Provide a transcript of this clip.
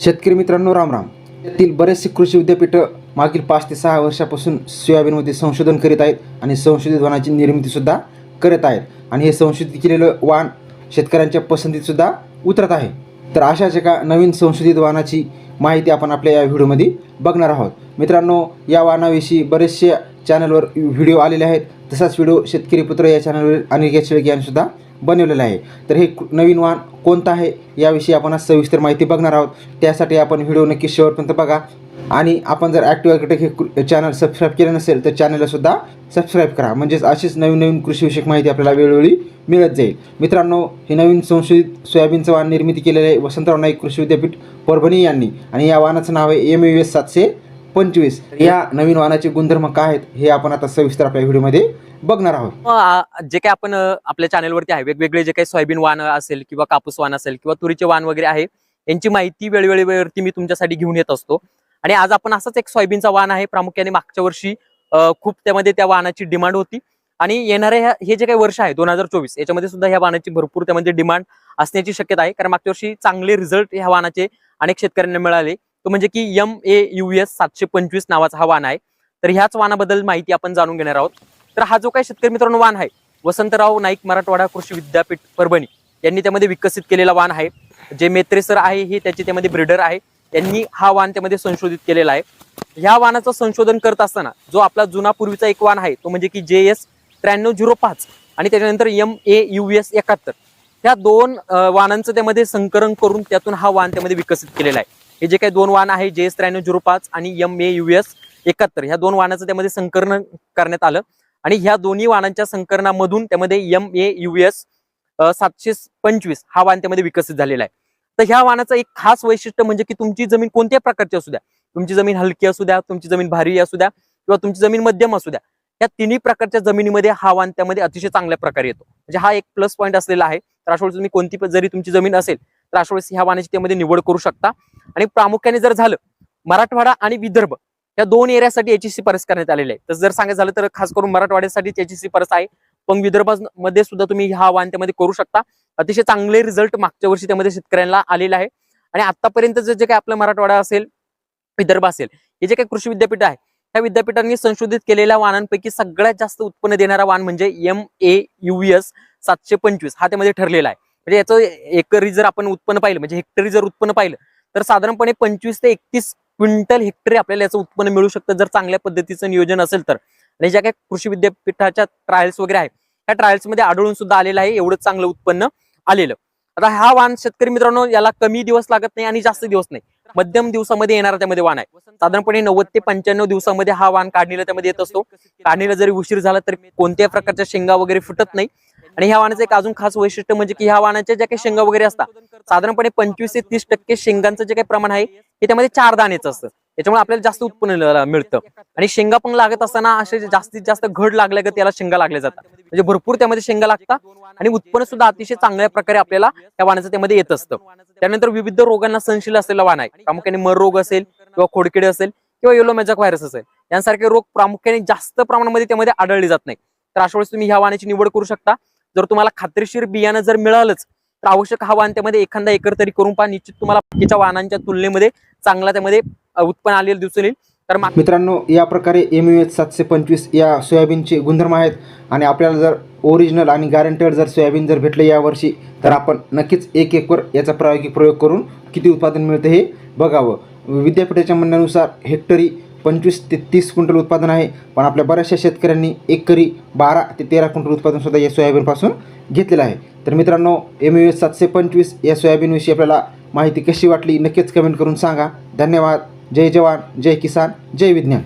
शेतकरी मित्रांनो रामराम. यातील बरेचसे कृषी विद्यापीठं मागील पाच ते सहा वर्षापासून सोयाबीनमध्ये संशोधन करीत आहेत आणि संशोधित वाहनाची निर्मितीसुद्धा करत आहेत. आणि हे संशोधित केलेलं वाहन शेतकऱ्यांच्या पसंतीतसुद्धा उतरत आहे. तर अशाच एका नवीन संशोधित वाहनाची माहिती आपण आपल्या या व्हिडिओमध्ये बघणार आहोत. मित्रांनो या वाहनाविषयी बरेचसे चॅनलवर व्हिडिओ आलेले आहेत. तसाच व्हिडिओ शेतकरी पुत्र या चॅनलवर अनिकेत शेळके यांनीसुद्धा बनवलेलं आहे. तर हे नवीन वाहन कोणतं आहे याविषयी आपण आज सविस्तर माहिती बघणार आहोत. त्यासाठी आपण व्हिडिओ नक्की शेवटपर्यंत बघा. आणि आपण जर ॲक्टिव्ह हे चॅनल सबस्क्राईब केलं नसेल तर चॅनललासुद्धा सबस्क्राईब करा. म्हणजेच अशीच नवीन नवीन कृषीविषयक माहिती आपल्याला वेळोवेळी मिळत जाईल. मित्रांनो हे नवीन संशोधित सोयाबीनचं वाहन निर्मिती केलेलं आहे वसंतराव नाईक कृषी विद्यापीठ परभणी यांनी. आणि या वाहनाचं नाव आहे एम यू एस सातशे पंचवीस. या नवीन वाहनाचे गुणधर्म काय आहेत हे आपण आता सविस्तर आपल्या व्हिडिओमध्ये बघणार आहोत. हो, जे काही आपण अ, आपल्या चॅनलवरती आहे वेगवेगळे जे काही सोयाबीन वाण असेल किंवा कापूस वाण असेल किंवा तुरीचे वाण वगैरे आहे यांची माहिती वेळवेळेवरती मी तुमच्यासाठी घेऊन येत असतो. आणि आज आपण असाच एक सोयाबीनचा वाण आहे प्रामुख्याने मागच्या वर्षी अ, खूप त्यामध्ये त्या वाहनाची डिमांड होती. आणि येणाऱ्या ह्या- हे जे काही वर्ष आहे दोन हजार चोवीस याच्यामध्ये सुद्धा ह्या वाहनाची भरपूर त्यामध्ये डिमांड असण्याची शक्यता आहे. कारण मागच्या वर्षी चांगले रिझल्ट ह्या वाहनाचे अनेक शेतकऱ्यांना मिळाले. तो म्हणजे की एम ए यू एस सातशे पंचवीस नावाचा हा वाहन आहे. तर ह्याच वाहनाबद्दल माहिती आपण जाणून घेणार आहोत. तर हा जो काही शेतकरी मित्रांनो वाहन आहे वसंतराव नाईक मराठवाडा कृषी विद्यापीठ परभणी यांनी त्यामध्ये विकसित केलेला वाहन आहे. जे मेत्रे सर आहे हे त्याचे त्यामध्ये ब्रिडर आहे. त्यांनी हा वाहन त्यामध्ये संशोधित केलेला आहे. ह्या वाहनाचं संशोधन करत असताना जो आपला जुना पूर्वीचा एक वाहन आहे तो म्हणजे की जे एस त्र्याण्णव झिरो पाच आणि त्याच्यानंतर एम ए यू एस एकाहत्तर. ह्या दोन अं, वाहनांचं त्यामध्ये संकलन करून त्यातून हा वाहन त्यामध्ये विकसित केलेला आहे. हे जे काही दोन वाहन आहे जे एस त्र्याण्णव झिरो पाच आणि एम ए यू एस एकाहत्तर ह्या दोन वाहनाचं त्यामध्ये संकलन करण्यात आलं. आणि ह्या दोन्ही वाहनांच्या संकलनामधून त्यामध्ये एम ए यू एस सातशे पंचवीस हा वाहन त्यामध्ये विकसित झालेला आहे. तर ह्या वाहनाचं एक खास वैशिष्ट्य म्हणजे की तुमची जमीन कोणत्या प्रकारची असू द्या. तुमची जमीन हलकी असू द्या तुमची जमीन भारी असू द्या किंवा तुमची जमीन मध्यम असू द्या. या तिन्ही प्रकारच्या जमिनीमध्ये हा वाहन त्यामध्ये अतिशय चांगल्या प्रकारे येतो. म्हणजे हा एक प्लस पॉईंट असलेला आहे. तर अशा तुम्ही कोणती जरी तुमची जमीन असेल तर अशा वेळेस ह्या वाहनाची त्यामध्ये निवड करू शकता. आणि प्रामुख्याने जर झालं मराठवाडा आणि विदर्भ या दोन एरियासाठी याची शिफारस करण्यात आलेली आहे तर जर सांगायचं झालं तर खास करून मराठवाड्यासाठी त्याची शिफारस आहे. पण विदर्भामध्ये सुद्धा तुम्ही ह्या वाहन त्यामध्ये करू शकता. अतिशय चांगले रिझल्ट मागच्या वर्षी त्यामध्ये शेतकऱ्यांना आलेला आहे. आणि आतापर्यंत जे काही आपलं मराठवाडा असेल विदर्भ असेल हे जे काही कृषी विद्यापीठ आहे त्या विद्यापीठांनी संशोधित केलेल्या वाहनांपैकी सगळ्यात जास्त उत्पन्न देणारा वाहन म्हणजे एम ए यू एस सातशे पंचवीस हा त्यामध्ये ठरलेला आहे. म्हणजे याचं एकरी जर आपण उत्पन्न पाहिलं म्हणजे हेक्टरी जर उत्पन्न पाहिलं तर साधारणपणे पंचवीस ते एकतीस क्विंटल हेक्टरी आपल्याला याचं उत्पन्न मिळू शकतं जर चांगल्या पद्धतीचं नियोजन असेल तर. आणि ज्या काही कृषी विद्यापीठाच्या ट्रायल्स वगैरे आहे त्या ट्रायल्समध्ये आढळून सुद्धा आलेलं आहे एवढं चांगलं उत्पन्न आलेलं. आता हा वाहन शेतकरी मित्रांनो याला कमी दिवस लागत नाही आणि जास्त दिवस नाही. मध्यम दिवसामध्ये येणारा त्यामध्ये वाहन आहे. साधारणपणे नव्वद ते पंच्याण्णव दिवसामध्ये हा वाहन काढणीला त्यामध्ये येत असतो. काढणीला जरी उशीर झाला तरी कोणत्याही प्रकारच्या शेंगा वगैरे फुटत नाही. आणि ह्या वाहनाचं एक अजून खास वैशिष्ट्य म्हणजे की ह्या वाहनाच्या ज्या काही शेंगा वगैरे असतात साधारणपणे पंचवीस ते तीस टक्के शेंगांचं जे काही प्रमाण आहे हे त्यामध्ये चार दाण्याचं असतं. त्याच्यामुळे आपल्याला जास्त उत्पन्न मिळतं. आणि शेंगा पण लागत असताना असे जास्तीत जास्त घड लागल्या का त्याला शेंगा लागल्या जातात. म्हणजे भरपूर त्यामध्ये शेंगा लागतात आणि उत्पन्न सुद्धा अतिशय चांगल्या प्रकारे आपल्याला त्या वाणाचं त्यामध्ये येत असतं. त्यानंतर विविध रोगांना सहनशील असलेला वाण आहे. प्रामुख्याने मर रोग असेल किंवा खोडकिडे असेल किंवा येलो मॅजक व्हायरस असेल यांसारखे रोग प्रामुख्याने जास्त प्रमाणामध्ये त्यामध्ये आढळले जात नाही तर अशा वेळेस तुम्ही ह्या वाणाची निवड करू शकता. जर तुम्हाला खात्रीशीर बियाणं जर मिळालंच तर आवश्यक हा वाहन त्यामध्ये एखादा एकर तरी करून पहा. निश्चित तुम्हाला बाकीच्या वाहनांच्या तुलनेमध्ये चांगला त्यामध्ये उत्पन्न आलेलं दिसून येईल. तर मित्रांनो या प्रकारे एम यू एच सातशे पंचवीस या सोयाबीनचे गुणधर्म आहेत आणि आपल्याला जर ओरिजिनल आणि गॅरंटेड जर सोयाबीन जर भेटलं यावर्षी तर आपण नक्कीच एक एकवर याचा प्रायोगिक प्रयोग करून किती उत्पादन मिळतं हे बघावं. विद्यापीठाच्या म्हणण्यानुसार हेक्टरी पंचवीस ते तीस क्विंटल उत्पादन आहे. पण आपल्या बऱ्याचशा शेतकऱ्यांनी एकरी बारा ते तेरा क्विंटल उत्पादन सुद्धा या सोयाबीनपासून घेतलेलं आहे. तर मित्रांनो एम यू एस सातशे पंचवीस या सोयाबीनविषयी आपल्याला माहिती कशी वाटली नक्कीच कमेंट करून सांगा. धन्यवाद. जय जवान जय किसान जय विज्ञान.